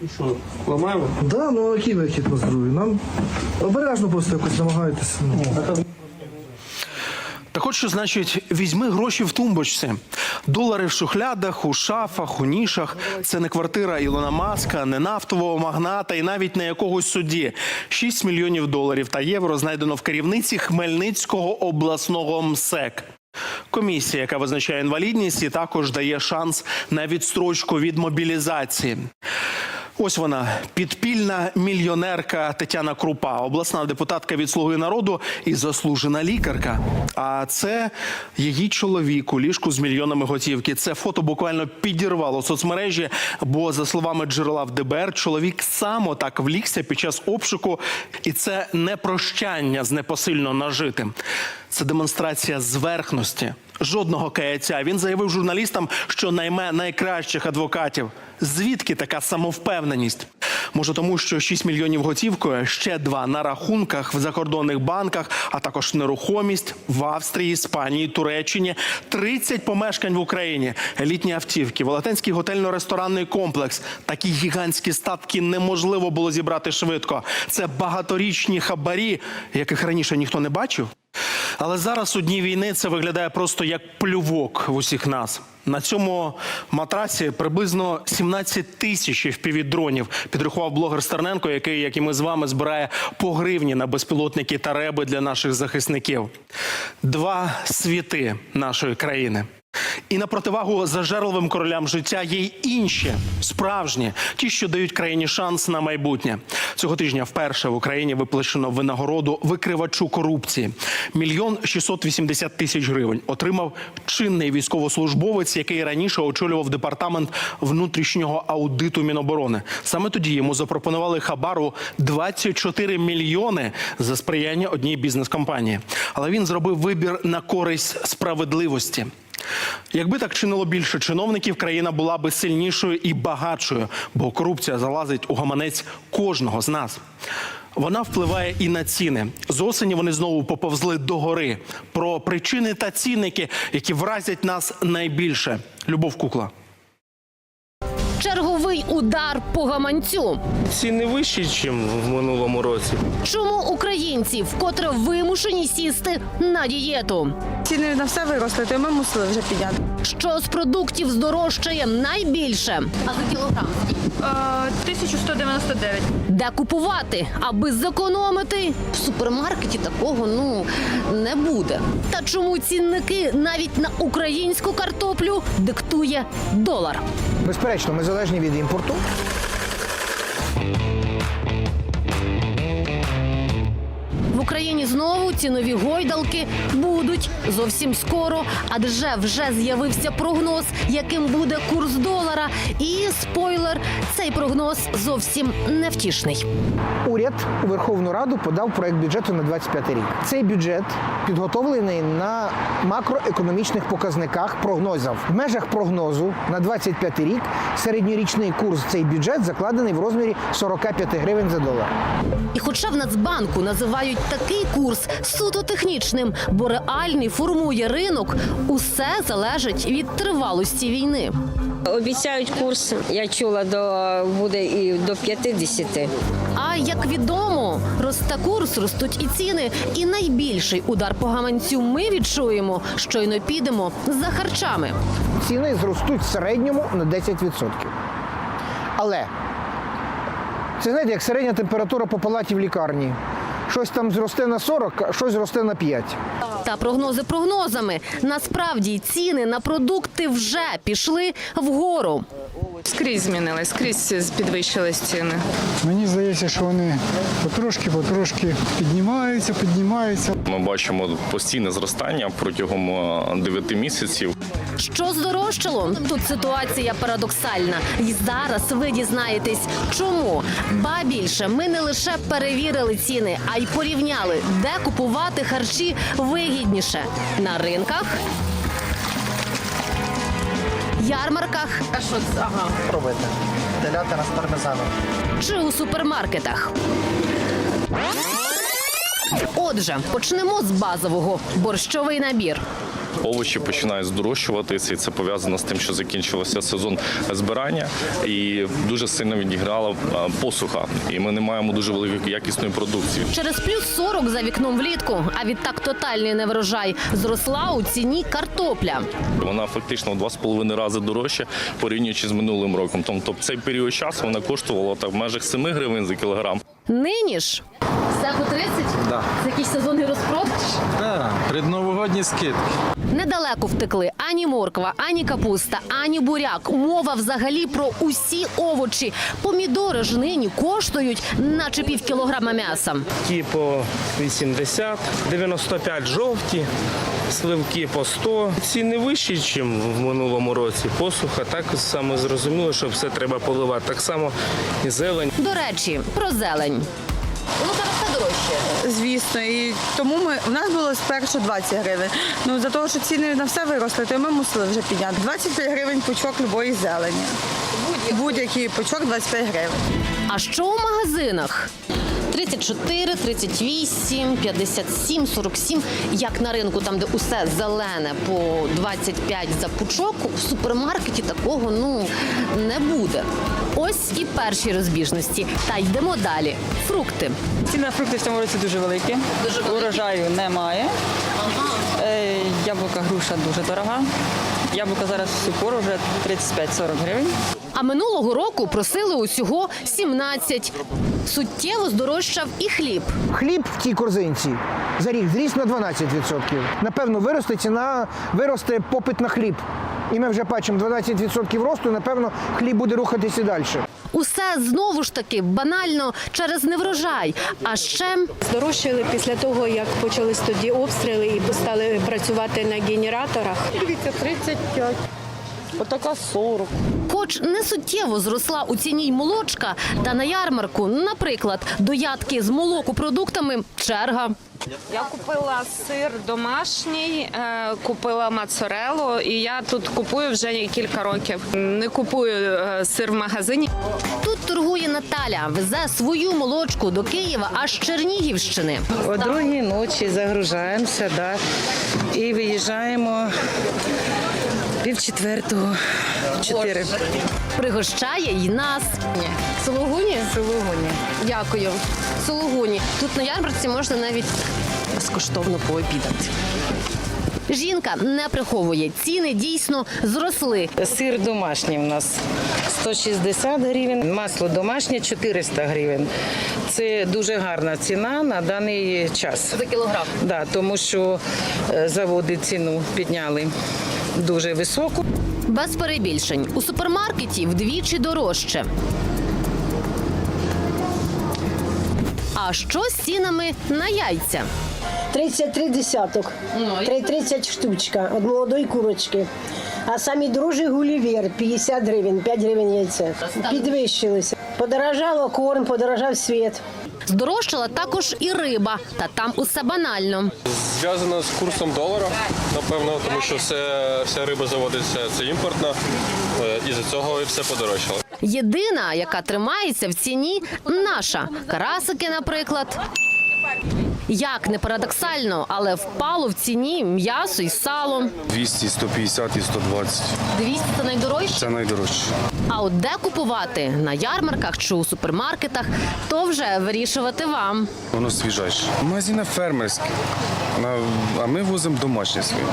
І що, ламаємо? Да, ну а який вихід на здоров'я? Нам обережно просто якось намагайтеся. Ну. Так от що значить, візьми гроші в тумбочці. Долари в шухлядах, у шафах, у нішах. Це не квартира Ілона Маска, не нафтового магната і навіть не якогось судді. 6 мільйонів доларів та євро знайдено в керівниці Хмельницького обласного МСЕК. Комісія, яка визначає інвалідність, і також дає шанс на відстрочку від мобілізації. Ось вона підпільна мільйонерка Тетяна Крупа, обласна депутатка від Слуги народу і заслужена лікарка. А це її чоловік у ліжку з мільйонами готівки. Це фото буквально підірвало соцмережі. Бо, за словами джерела в ДБР, чоловік сам отак влікся під час обшуку, і це не прощання з непосильно нажитим. Це демонстрація зверхності. Жодного каяття. Він заявив журналістам, що найме найкращих адвокатів. Звідки така самовпевненість? Може, тому що 6 мільйонів готівкою, ще два на рахунках в закордонних банках, а також нерухомість в Австрії, Іспанії, Туреччині, 30 помешкань в Україні, елітні автівки, велетенський готельно-ресторанний комплекс. Такі гігантські статки неможливо було зібрати швидко. Це багаторічні хабарі, яких раніше ніхто не бачив. Але зараз у дні війни це виглядає просто як плювок в усіх нас. На цьому матрасі приблизно 17 тисяч впівдронів підрахував блогер Стерненко, який, як і ми з вами, збирає по гривні на безпілотники та реби для наших захисників. Два світи нашої країни. І на противагу зажерливим королям життя є й інші справжні, ті, що дають країні шанс на майбутнє. Цього тижня вперше в Україні виплачено винагороду викривачу корупції. Мільйон 680 тисяч гривень отримав чинний військовослужбовець, який раніше очолював департамент внутрішнього аудиту Міноборони. Саме тоді йому запропонували хабару 24 мільйони за сприяння одній бізнес-компанії. Але він зробив вибір на користь справедливості. Якби так чинило більше чиновників, країна була би сильнішою і багатшою, бо корупція залазить у гаманець кожного з нас. Вона впливає і на ціни. З осені вони знову поповзли догори. Про причини та цінники, які вразять нас найбільше. Любов кукла. Черговий удар по гаманцю. Ціни вищі, ніж в минулому році. Чому українці вкотре вимушені сісти на дієту? Ціни на все виросли, то ми мусили вже підняти. Що з продуктів здорожчає найбільше? А за кілограм? 1199. Де купувати, аби зекономити? В супермаркеті такого ну не буде. Та чому цінники навіть на українську картоплю диктує долар? Безперечно, ми залежні від імпорту. Україні знову цінові гойдалки будуть зовсім скоро, адже вже з'явився прогноз, яким буде курс долара. І спойлер, цей прогноз зовсім невтішний. Уряд у Верховну Раду подав проект бюджету на 25 рік. Цей бюджет підготовлений на макроекономічних показниках прогнозів. В межах прогнозу на 25 рік середньорічний курс цей бюджет закладений в розмірі 45 гривень за долар. І хоча в Нацбанку називають такий курс суто технічним, бо реальний формує ринок, усе залежить від тривалості війни. Обіцяють курс, я чула, до буде і до 50. А як відомо, росте курс, ростуть і ціни. І найбільший удар по гаманцю ми відчуємо, щойно підемо за харчами. Ціни зростуть в середньому на 10%. Але це знаєте, як середня температура по палаті в лікарні. Щось там зросте на 40, а щось зросте на 5. Та прогнози прогнозами. Насправді ціни на продукти вже пішли вгору. Скрізь змінились, скрізь підвищились ціни. Мені здається, що вони потрошки, потрошки піднімаються, піднімаються. Ми бачимо постійне зростання протягом 9 місяців. Що здорожчало? Тут ситуація парадоксальна. І зараз ви дізнаєтесь, чому. Ба більше ми не лише перевірили ціни, а й порівняли, де купувати харчі вигідніше на ринках. Ярмарках А що це? Ага. робити. Телятина з пармезаном. чи у супермаркетах. Отже, почнемо з базового борщовий набір. Овочі починають здорожчуватися, і це пов'язано з тим, що закінчився сезон збирання, і дуже сильно відіграла посуха. І ми не маємо дуже великої якісної продукції. Через плюс 40 за вікном влітку, а відтак тотальний неврожай, зросла у ціні картопля. Вона фактично в два з половиною рази дорожча порівнюючи з минулим роком. Тобто цей період часу вона коштувала так в межах 7 гривень за кілограм. Нині ж все по 30? Да. Це якийсь сезонний розпродаж? Да, предновогодні скидки. Недалеко втекли ані морква, ані капуста, ані буряк. Мова взагалі про усі овочі. Помідори ж нині коштують, наче пів кілограма м'яса. Ті по 80, 95 жовті, сливки по 100. Ціни вищі, ніж в минулому році. Посуха, так саме зрозуміло, що все треба поливати. Так само і зелень. До речі, про зелень. Ну зараз все дорожче. Звісно, і тому ми в нас було спершу 20 гривень. Ну за того, що ціни на все виросли, то ми мусили вже підняти. 25 гривень пучок любої зелені. Будь-який пучок 25 гривень. А що у магазинах? 34, 38, 57, 47. Як на ринку, там, де усе зелене по 25 за пучок, в супермаркеті такого ну не буде. Ось і перші розбіжності. Та йдемо далі. Фрукти. Ціни на фрукти в цьому році дуже великі. Дуже Урожаю немає. Е, Яблука груша дуже дорога. Яблука зараз всю пору вже 35-40 гривень. А минулого року просили усього 17. Суттєво здорожчав і хліб. Хліб в тій корзинці за рік зріс на 12%. Напевно, виросте ціна, виросте попит на хліб. І ми вже бачимо 12% росту, напевно, хліб буде рухатися далі. Усе знову ж таки банально через неврожай. А ще Здорожчали після того, як почались тоді обстріли і стали працювати на генераторах. Дивіться, 35. Отака 40. Хоч не суттєво зросла у ціні й молочка, та на ярмарку, наприклад, до ядки з молокопродуктами черга. Я купила сир домашній, е, купила моцарелу, і я тут купую вже кілька років. Не купую е, сир в магазині. Тут торгує Наталя, везе свою молочку до Києва аж з Чернігівщини. О другій ночі загружаємося да, і виїжджаємо пів четвертого, чотири. Пригощає й нас. Сологуні? Сологуні. Дякую. Сологуні. Тут на ярмарці можна навіть безкоштовно пообідати. Жінка не приховує. Ціни дійсно зросли. Сир домашній у нас 160 гривень, масло домашнє 400 гривень. Це дуже гарна ціна на даний час. За кілограм. Да, тому що е, заводи ціну підняли дуже високу. Без перебільшень. У супермаркеті вдвічі дорожче. А що з цінами на яйця? 33 десяток. 30 штучка від молодої курочки. А самі дорожчі гулівер 50 гривень, 5 гривень яйце. Підвищилися. Подорожало корм, подорожав світ. Здорожчала також і риба, та там усе банально. Зв'язано з курсом долара, напевно, тому що все, вся риба заводиться це імпортна, е, і за цього і все подорожчало. Єдина, яка тримається в ціні, наша карасики, наприклад. Як не парадоксально, але впало в ціні м'ясо і сало. 200, 150 і 120. 200 – це найдорожче. Це найдорожче. А от де купувати на ярмарках чи у супермаркетах, то вже вирішувати вам. Воно свіжайше. Магазина фермерські, а ми возимо домашні свині.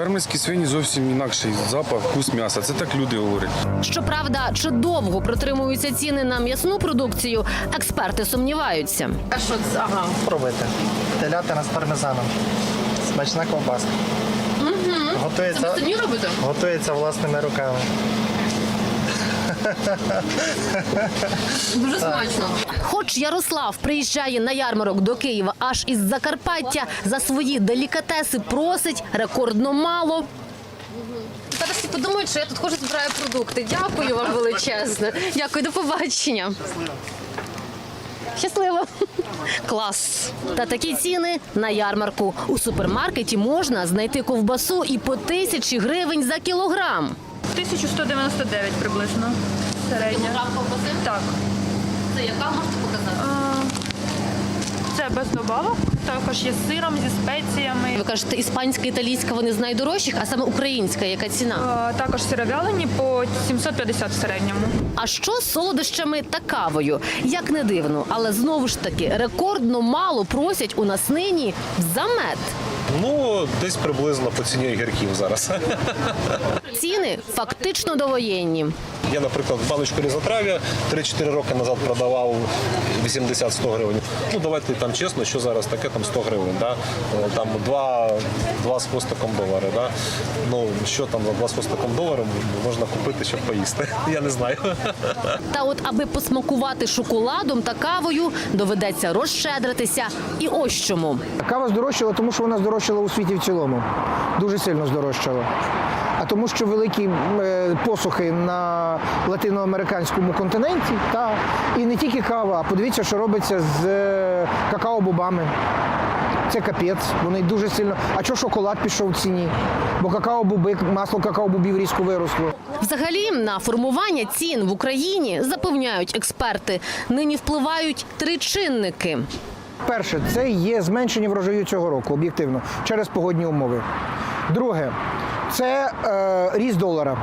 Фермерські свині зовсім інакший запах, вкус м'яса. Це так люди говорять. Щоправда, чи довго протримуються ціни на м'ясну продукцію, експерти сумніваються. А що це? Ага. Пробуйте. Телятина з пармезаном. Смачна ковбаска. Готується, робите? готується власними руками. Дуже смачно. Хоч Ярослав приїжджає на ярмарок до Києва аж із Закарпаття, за свої делікатеси просить рекордно мало. Зараз всі подумають, що я тут хожу збираю продукти. Дякую вам величезне. Дякую, до побачення. Щасливо. Клас. Та такі ціни на ярмарку. У супермаркеті можна знайти ковбасу і по тисячі гривень за кілограм. 1199 приблизно. Середня. ковбаси? Так. Це яка можете показати? Це без добавок, також є з сиром, зі спеціями. Ви кажете, іспанська, італійська вони з найдорожчих, а саме українська, яка ціна? Також сировялені по 750 в середньому. А що з солодощами та кавою? Як не дивно, але знову ж таки рекордно мало просять у нас нині за мед. Ну, десь приблизно по ціні огірків зараз. Ціни фактично довоєнні. Я, наприклад, баночку різотрав'я 3-4 роки назад продавав 80-100 гривень. Ну, давайте там чесно, що зараз таке там 100 гривень. Да? Там 2, 2 з хвостиком долари. Да? Ну, що там за 2 з хвостиком доларів можна купити, щоб поїсти? Я не знаю. Та от, аби посмакувати шоколадом та кавою, доведеться розщедритися. І ось чому. Кава здорожчала, тому що вона здорожчала у світі в цілому. Дуже сильно здорожчала. Тому, що великі е, посухи на латиноамериканському континенті, та і не тільки кава, а подивіться, що робиться з е, какао-бобами. Це капець, вони дуже сильно. А чого шоколад пішов в ціні? Бо какао-боби, масло какао-бобів різко виросло. Взагалі на формування цін в Україні запевняють експерти. Нині впливають три чинники. Перше, це є зменшення врожаю цього року, об'єктивно, через погодні умови. Друге, це е, ріст долара,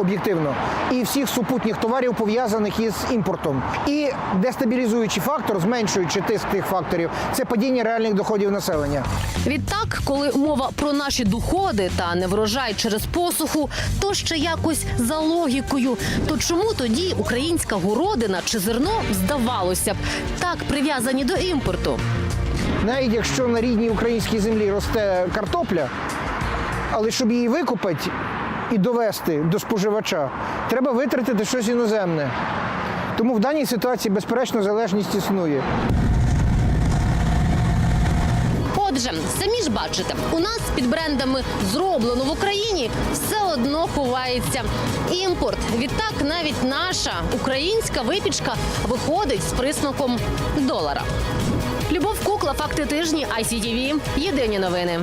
об'єктивно, і всіх супутніх товарів пов'язаних із імпортом. І дестабілізуючий фактор, зменшуючи тиск тих факторів, це падіння реальних доходів населення. Відтак, коли мова про наші доходи та неврожай через посуху, то ще якось за логікою. То чому тоді українська городина чи зерно здавалося б так прив'язані до імпорту? Навіть якщо на рідній українській землі росте картопля, але щоб її викопати і довести до споживача, треба витратити щось іноземне. Тому в даній ситуації, безперечно, залежність існує. Отже, самі ж бачите, у нас під брендами зроблено в Україні все одно ховається імпорт. Відтак, навіть наша українська випічка виходить з присмаком долара. Любов Кукла, факти тижні, ICTV. Єдині новини.